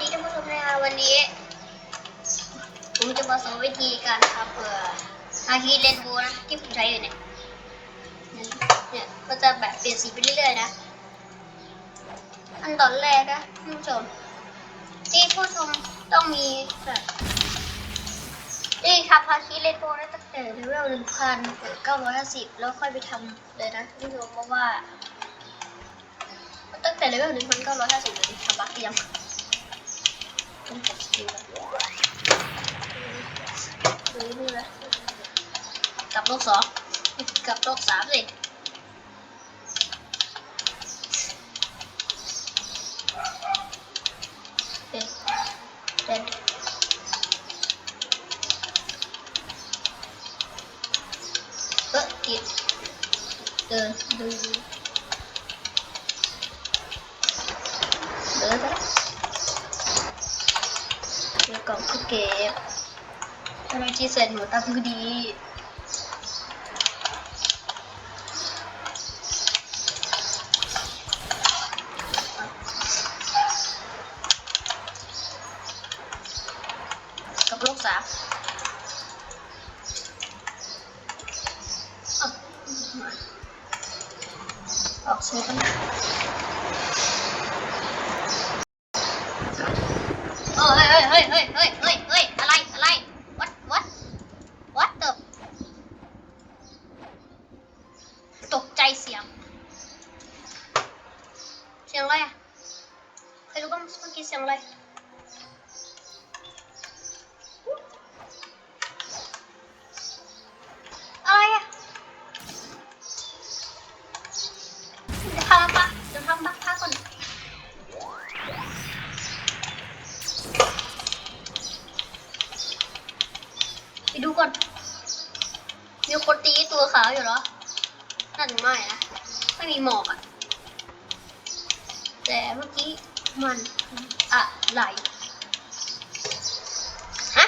ดีท่านผู้ชมนะคะวันนี้ ผมจะมาสอนวิธีการทำเอ่อฮาคีเรนโบนะที่ผมใช้อยู่เนี่ยเนี่ยก็จะแบบเปลี่ยนสีไปเรื่อยๆนะ อันตอนแรกนะท่านผู้ชม ที่ผู้ชมต้องมีแบบนี่ครับฮาคีเรนโบนะตั้งแต่เลเวลหนึ่งพันเก้าร้อยห้าสิบแล้วค่อยไปทำเลยนะท่านผู้ชมเพราะว่าตั้งแต่เลเวลหนึ่งพันเก้าร้อยห้าสิบเลยทำบักเตียมต้อง กลับโลกสองกับโลกสามสิ ตามก็ดี กับโลกสามอะอกเซฟกั ไปดูก่อน มีคนตีตัวขาวอยู่เหรอ นั่นไม่นะ ไม่มีหมอกอะแต่เมื่อกี้มันอะไรฮะ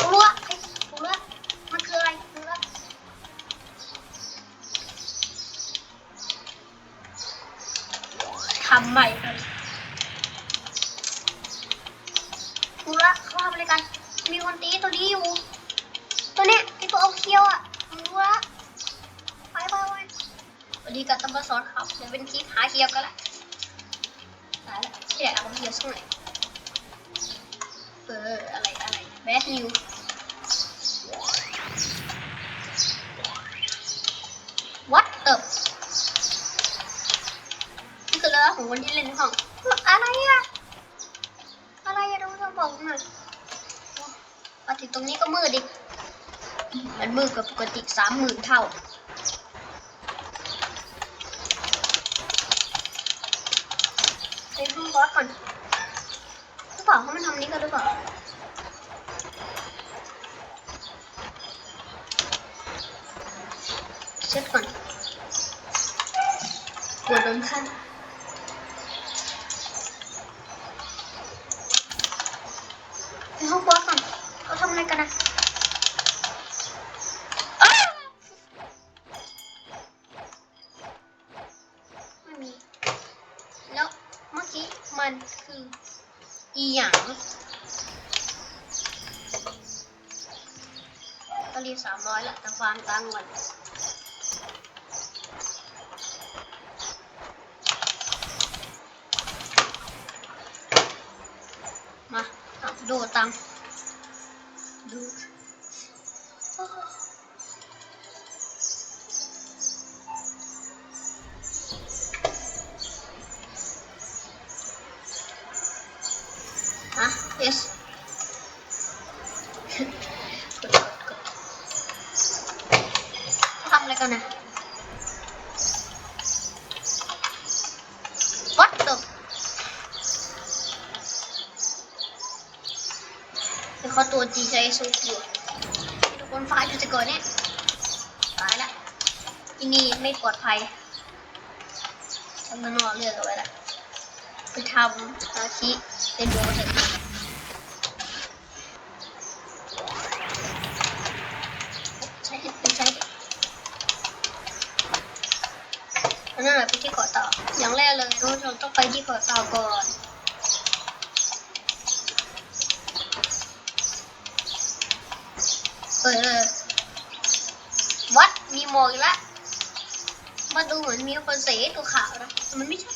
รู้ละไอ้รู้ละมันคืออะไรรู้ละทำใหม่กันรู้ละเขาทำอะไรกัน มีคนตีตัวนี้อยู่ ตัวเนี้ยไอตัวเอาเคียวอะรู้ละไปไปไปสวัสดีกับตำรวจสอนครับเดี๋ยวเป็นคลิปหาเคียวกันละ ตายละที่ไหนเอาเคียวสักหน่อยเอออะไรอะไรแบทนิววัดเติบนี่คือเรื่องของคนที่เล่นห้องอะไรอะอะไรอะทุกคนบอกหน่อยมาถึงตรงนี้ก็มืดดิมันมืดกว่าปกติสามหมื่นเท่า ไปห้องบอสก่อนหรือเปล่าเขามันทำนี้กันหรือเปล่า เช็ดก่อน กลัวโดนขั้นไปห้องครัวก่อนเขาทำอะไรกันนะอ้าวไม่มี แล้วเมื่อกี้มันคืออีหยังก็รีบสามร้อยละแต่ความตังค์มันมาเอาดูตังค์ดูโอ้ฮะ yes ทำอะไรกันนะ what the เดี๋ยวเขาตัวจีใจสูงอยู่ทุกคนไฟล์ดูจะก่อนเนี่ยตายละที่นี่ไม่ปลอดภัยทำมันนอกเลือกเอาไว้ละไปทำอาชีเป็นโบเถอ นั่นแหละไปที่เกาะเต่าอย่างแรกเลยทุกคนต้องไปที่เกาะเต่าก่อนเปิดเลยวัดมีหมอยละมาดูเหมือนมีคนใส่ตัวขาวนะ มันไม่ใช่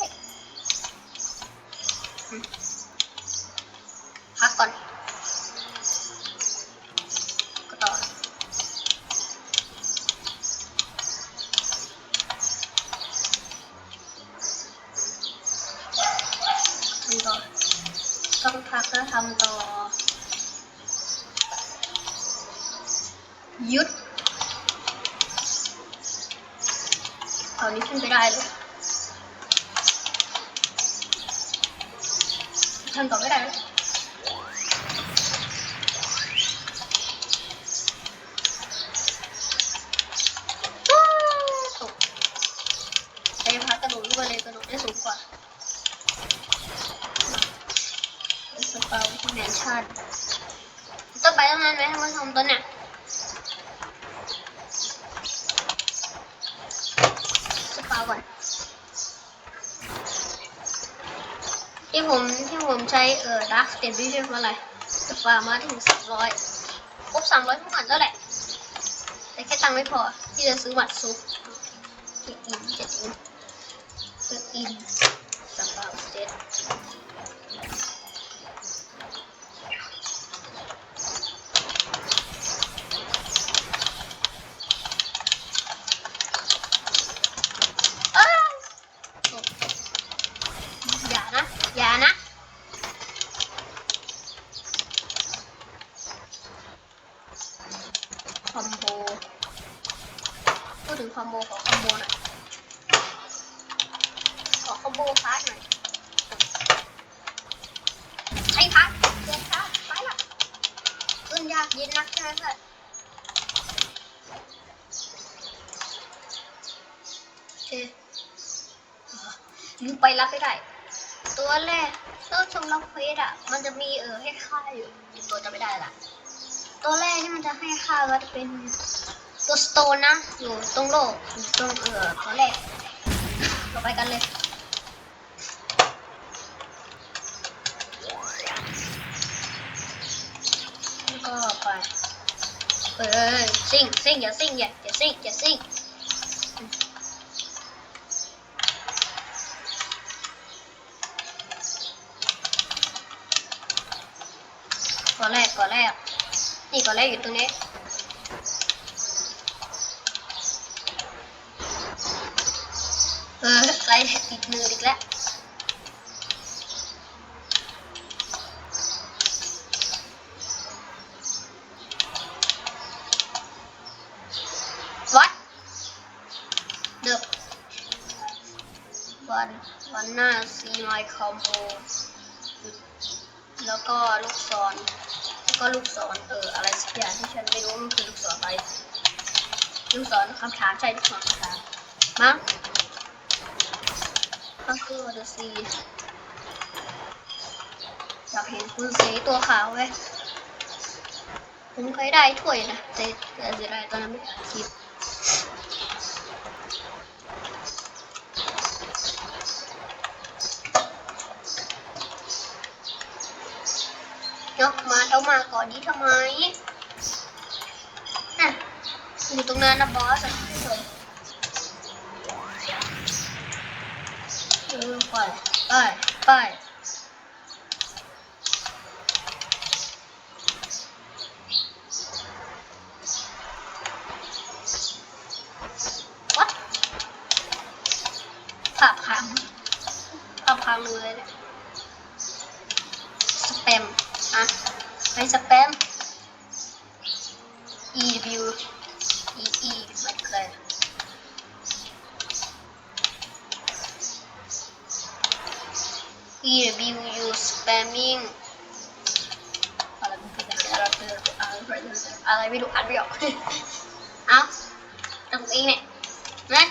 พักแล้วทำต่อหยุดตอนนี้ขึ้นไปได้เลยทำต่อไม่ได้แล้วว้าวตกใช้พักกระโดดขึ้นไปเลยกระโดดได้สูงกว่าสปาที่แมนชั่นต้องไปตั้งนานไห มท่านผู้ชมตัวเนี่ยสปาก่อน ที่ผมที่ผมใช้เอ่อดักเตนวิชั่นเพราะอะไรสปามาถึงสามร้อยครบสามร้อยทุกอันแล้วแหละ แต่แค่ตังค์ไม่พอที่จะซื้อบัตรซุปเช็คอินเช็คอินเช็คอินสปาสเตนเอ้ยอย่านะ อย่านะ คอมโบ พู ดถึงคอมโบขอคอมโบหน่อยขอคอมโบพาร์ทหน่อยใช้พาร์ทเดินพาร์ทไปละขึ้นยากเย็นนักใช่ไหมเพื่อนเคอ่าลืมไปรับไม่ได้ ตัวแรกตัวชมรับเควสอะ มันจะมีเออให้ค่าอยู่ตัวจะไม่ได้ละ ตัวแรกที่มันจะให้ค่าก็จะเป็น ตัวสโตนนะ อยู่ตรงโลกอยู่ตรงเออตัวแรกเราไปกันเลยแล้วก็ไปเออซิ่งซิ่งอย่าซิ่งอย่าอย่าซิ่งอย่าซิ่งก่อนแรกก่อนแรกนี่ก่อนแรกอยู่ตรงนี้ เอออะไรติดมืออีกแล้ววัดเดบวันวันหน้าซีไมคอมโบแล้วก็ลูกศรแล้วก็ลูกศรเอออะไรสักอย่างที่ฉันไม่รู้มันคือลูกศรอะไรลูกศรคำถามใช่ลูกศรคำถามมั้ง ก็คือเดอะซีอยากเห็นคุณสีตัวขาวไหมผมเคยได้ถ้วยนะแต่แต่เสียดายตอนนั้นไม่ได้อัดคลิปยกมาเท่ามาก่อนนี้ทำไมอะอยู่ตรงนั้นนะบอส อะผู้ชมเออไปไปไปวัดภาพพังภาพพังเลยเนี่ย สแปม อะ ไปสแปม e w e e มันคืออะไร e w u spamming อะไรมันคืออะไรอะไรไม่รู้อ่านไม่ออก เอาทำเองเนี่ยนะ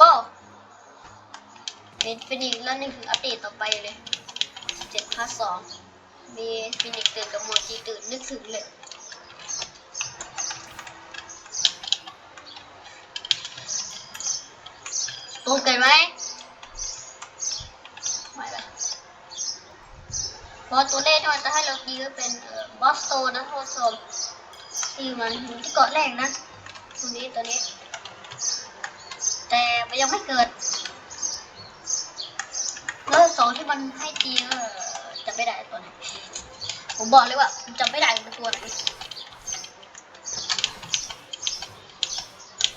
ก็ เป็นฟินิกแล้คืออัปเดตต่อไปเลยเจ็ดพาร์ทสองมีฟินิกตื่นกับโมจิตื่นนึกถึงเลยตรงกันไหมไม่เลยเพราะตัวเลขที่มันจะให้เราตีก็เป็นบอสโตนะท่านผู้ชมที่มันอยู่ที่เกาะแรกนะตัวนี้ตัวนี้ แต่มันยังไม่เกิด แล้วสองที่มันให้ตีก็จะไม่ได้ตัวไหนผมบอกเลยว่าจำไม่ได้เป็นตัวไหน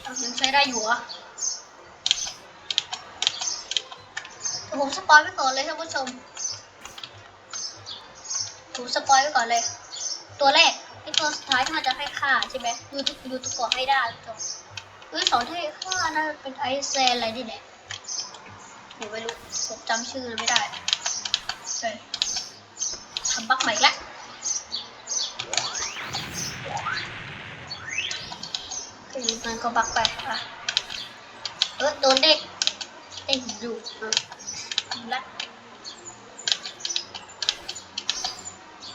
อะยังใช้ได้อยู่อะแต่ผมสปอยไว้ก่อนเลยท่านผู้ชมผมสปอยไว้ก่อนเลย ตัวแรกไอ้ตัวสุดท้ายที่มันจะให้ค่าใช่ไหมดูดูตัวกาะให้ได้ท่านผู้ชมตัวที่สองที่ให้ค่าน่าจะเป็นไอเซนอะไรนี่แหละ ผมไม่รู้ผมจำชื่อไม่ได้เฮ้ยทำบักใหม่แล้วก็ยิงมันก็บักไปอะเออโดนเด็กเด็กดูอะดูละ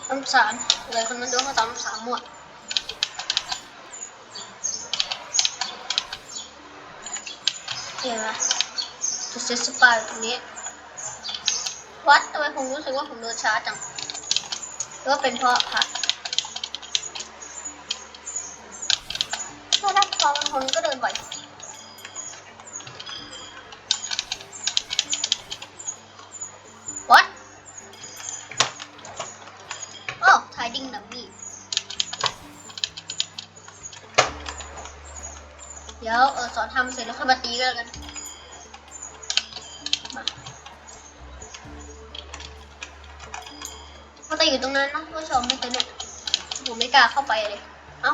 ตำสารเลยคนนั้นโดนเขาตำสารหมดเห็นไหม ตัวเซสปายตรงนี้ วัดทำไมผมรู้สึกว่าผมเดินช้าจังหรือว่าเป็นเพราะค่ะถ้าได้ความมันคนก็เดินไหววัดโอ้ทายดิ้งดัมมี่เดี๋ยวเออสอนทำเสร็จแล้วค่อยมาตีก็แล้วกัน อยู่ตรงนั้นนะผู้ชมไม่ตัวเนี่ยผมไม่กล้าเข้าไปเลย เอ้า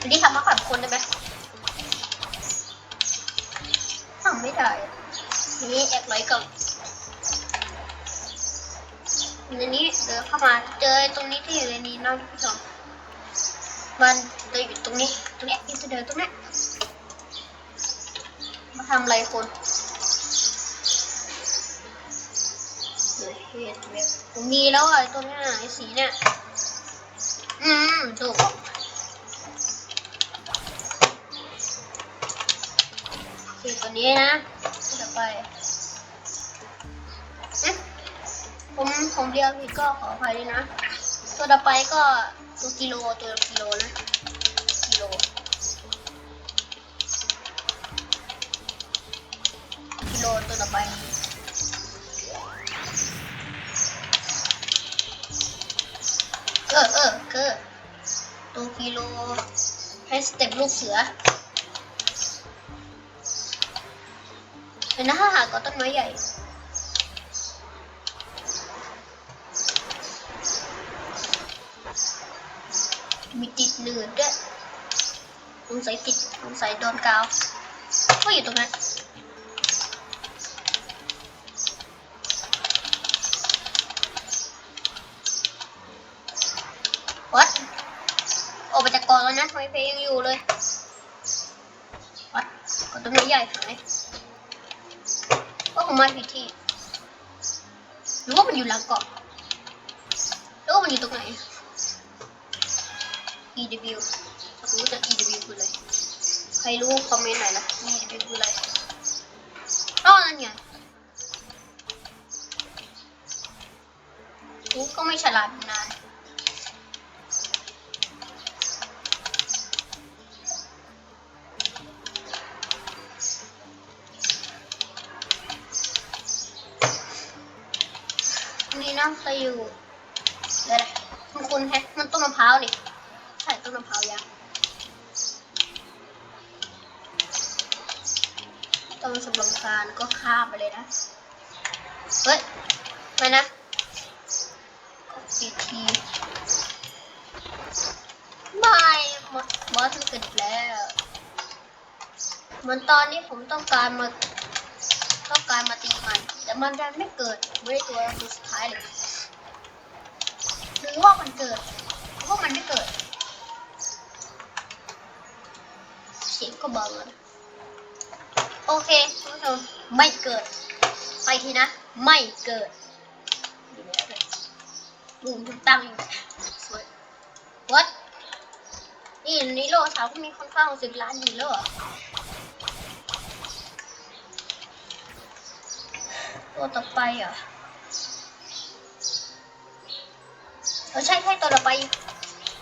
ทีนี้ทำมาแบบคนได้ไหมทำไม่ได้ทีนี้แอบไว้ก่อนทีนี้เดินเข้ามาเจอตรงนี้ที่อยู่ในนี้นะผู้ชมมันจะอยู่ตรงนี้ ตรงนี้ยอินสเดอร์ตรงนี้ มาทำอะไรคนเดี๋ยวเฮ็ดเว็บผมมีแล้วอะไอ้ตัวนี้ไอ้สีเนี่ย อืมถูกคือตัวนี้นะต่อไปเอ๊ะผมผมเรียกผิดก็ขออภัยด้วยนะ ตัวต่อไปก็ตัวกิโลตัวกิโลนะ ตัวต่อไปเออเออคือตัวกิโล ให้สเต็ปลูกเสือเป็นถ้าหากก็ต้นไม้ใหญ่มีติดหนืดด้วยสงสัยติดสงสัยโดนกาวก็อยู่ตรงนั้น วัดออกไปจากกองแล้วนะทำไมเพลงยังอยู่เลย วัดก็ต้นไม้ ใหญ่หายว่าผมมาผิดที่หรือว่ามันอยู่หลังเกาะหรือว่ามันอยู่ตรงไหน EW รู้จัก EW คืออะไรใครรู้คอมเมนต์หน่อยนะ EW คืออะไรอ้าวนั่นไงกูก็ไม่ฉลาดนา นนี่นะเคยอยู่เดี๋ยวนะคุณคุณแฮะมันต้นมะพร้าวนี่ใช่ต้นมะพร้าวยักษ์ต้นสำรับการก็ข้ามไปเลยนะเฮ้ยไปนะกดปีทีไม่บอสบอสมันเกิดแล้วเหมือนตอนนี้ผมต้องการมาต้องการมาตีมัน แต่มันดันไม่เกิดไม่ได้ตัวตัวสุดท้ายเลยหรือว่ามันเกิดหรือว่ามันไม่เกิดเสียงก็เบาแล้วโอเคคุณผู้ชมไม่เกิด ไปทีนะ ไม่เกิดดูแล้วเลยบูมตั้งอยู่สวยวัดนี่นิโรสาวก็มีคนข้าสิบล้านอยู่แล้วเหรอ ตัวต่อไปอะเออใช่ใช่ตัวต่อไป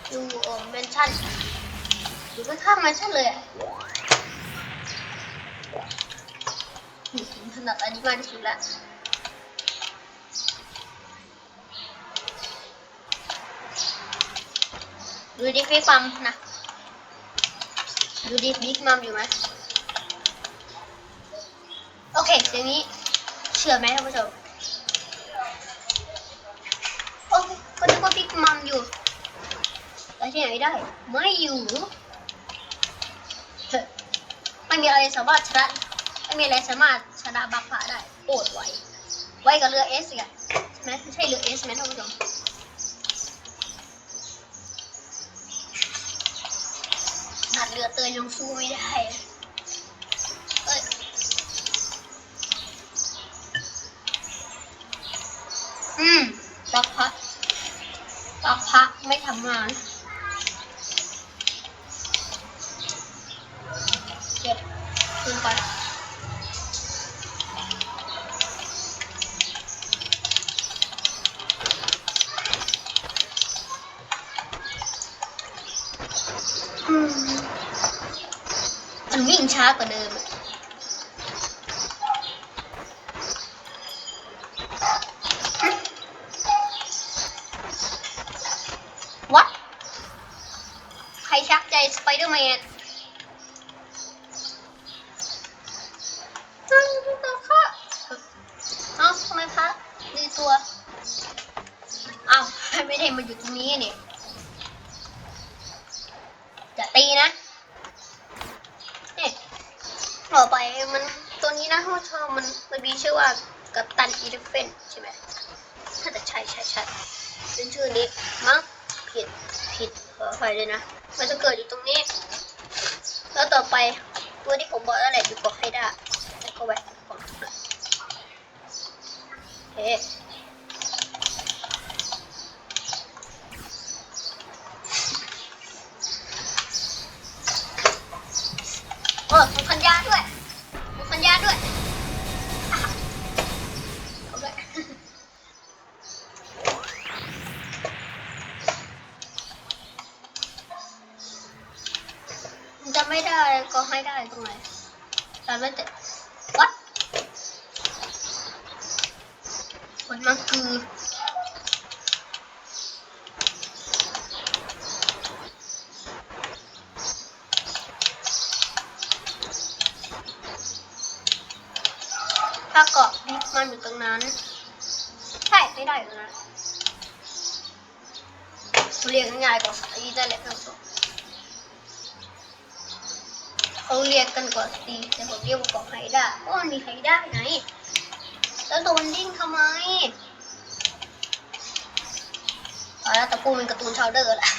อยู่เออแมนชั่นอยู่ข้างๆแมนชั่นเลยอะถนัดอันนี้มากที่สุดละดูดิพี่ปั๊มนะดูดิบิ๊กมัมอยู่ไหมโอเคอย่างนี้ เชื่อไหมท่านผู้ชมโอเคก็นึกว่าบิ๊กมัมอยู่แต่ที่ไหนได้ ไม่อยู่ไม่มีอะไรสามารถชนะไม่มีอะไรสามารถชนะบักผาได้โอดไวไวกับเรือเอสอีกอะใช่ไหมไม่ใช่เรือเอสไหมท่านผู้ชมนัดเรือเตยยังสู้ไม่ได้เอ้ย อืมปักพักปักพักไม่ทำงานเก็บคืนก่อนอืมมันวิ่งช้ากว่าเดิมอะวัดใครชักใจสไปเดอร์แมนอ้าวตัวค่ะเอ้าทำไมคะดีตัว อ้าว ไม่ได้มาอยู่ตรงนี้นี่จะตีนะ เนี่ยต่อไปมันตัวนี้นะท่านผู้ชมมันมันมีชื่อว่ากัปตันอีเลฟเฟนใช่ไหมถ้าจะใช่ใช่ใช่เป็น ชื่อนี้มั้งผิดผิดขออภัยเลยนะ มันจะเกิดอยู่ตรงนี้ แล้วต่อไปตัวที่ผมบอกแล้วแหละอยู่เกาะไฮด้าแล้วก็แหวกก่อนโอเคเออมีพันยาด้วยมีพันยาด้วยอะเอาด้วย จะไม่ได้ก็ให้ ได้ตรงไหนแต่ไม่แต่วัดมันมันคือถ้าเกาะบิ๊กมันอยู่ตรงนั้น ใช่ไม่ได้อยู่นั้นเรียกง่ายกว่าสตีได้แหละท่านผู้ชมเขาเรีย กันก่อนสิแต่ผมเรียกว่าเกาะไฮด้าเพราะมันมีไฮด้าไงแล้วโดนดิ้งทำไมตอนแรกตะปูเป็นการ์ตูนชาวเดอร์ละ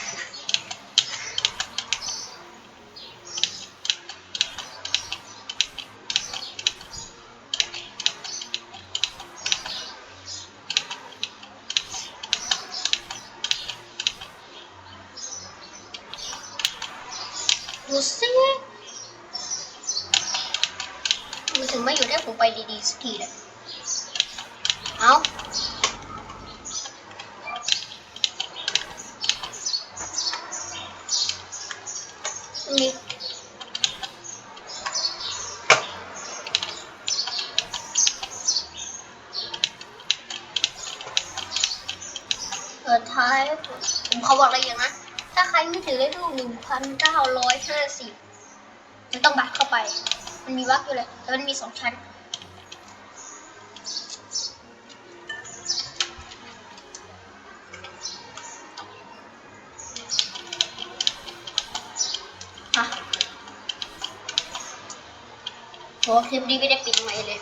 ดูสิดูถึงไม่อยู่ได้ ผมไปดีๆสักทีเลยเอานี่เปิดท้ายผมเขาบอกอะไรอย่างนะ ถ้าใครไม่ถือเลขลูกหนึ่งพันเก้าร้อยห้าสิบมันต้องบักเข้าไป มันมีวักอยู่เลย แต่มันมีสองชั้น โหคลิปนี้ไม่ได้ปิดไว้เลย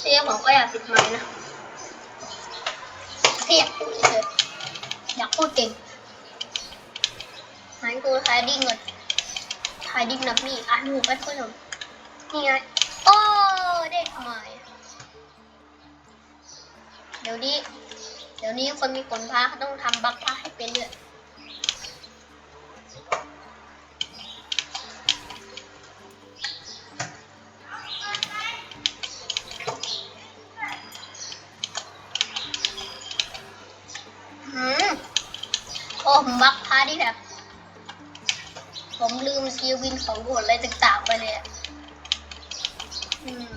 เรียผมก็อยากปิดไม้นะแค่อยากพูดเฉยอยากพูดเก่งหายกูทายดิ้งก่อนทายดิ้งนับนี่อ่านหูไปเพื่อนผมนี่ไงโอ้ได้ทำไมดี๋ยวนี้ เดี๋ยวนี้คนมีผลพาเขาต้องทำบักพาให้เป็นด้วยโอ้ผมบักพาที่แบบ ผมลืมสกิลวินของบทอะไรต่างๆไปเลยอะอืม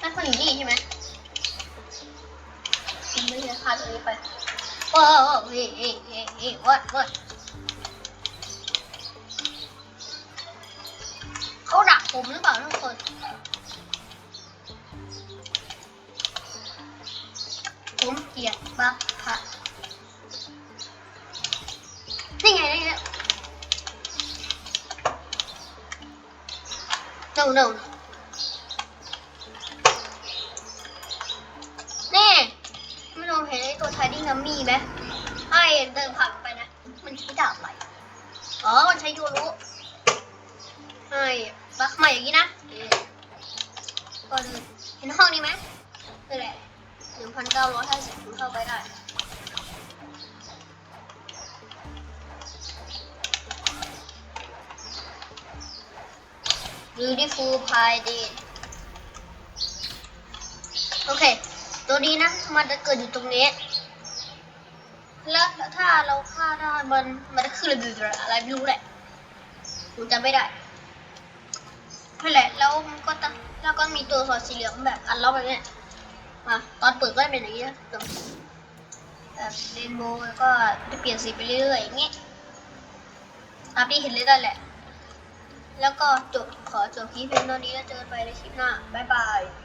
นั่นคนอยู่นี่ใช่ไหม ผมไม่ได้ฆ่าตัวนี้ไปโอ้โหเฮ้ยเฮ้ยเฮ้ยเฮ้ยวัดวัดเขาดักผมหรือเปล่าทุกคนผมเกลียดบักพะนี่ไงนี่ไง no no นี่ เข้าไปได้ beautiful pie day โอเค ตัวนี้นะ มันจะเกิดอยู่ตรงนี้ แล้วถ้าเราฆ่าได้มันมันจะขึ้นอะไรอะไรไม่รู้แหละผมจำไม่ได้นั่นแหละแล้วมันก็ตั้งแล้วก็มีตัวสอดสีเหลืองแบบอันล็อกแบบนี้ มาตอนเปิดก็เป็นอย่างนี้นะแบบเรนโบว์แล้วก็จะเปลี่ยนสีไปเรื่อยๆอย่างเงี้ยตามที่เห็นเลยได้แหละ แล้วก็จบขอจบคลิปเพียงเท่านี้แล้วเจอกันไปในคลิปหน้า บ๊ายบาย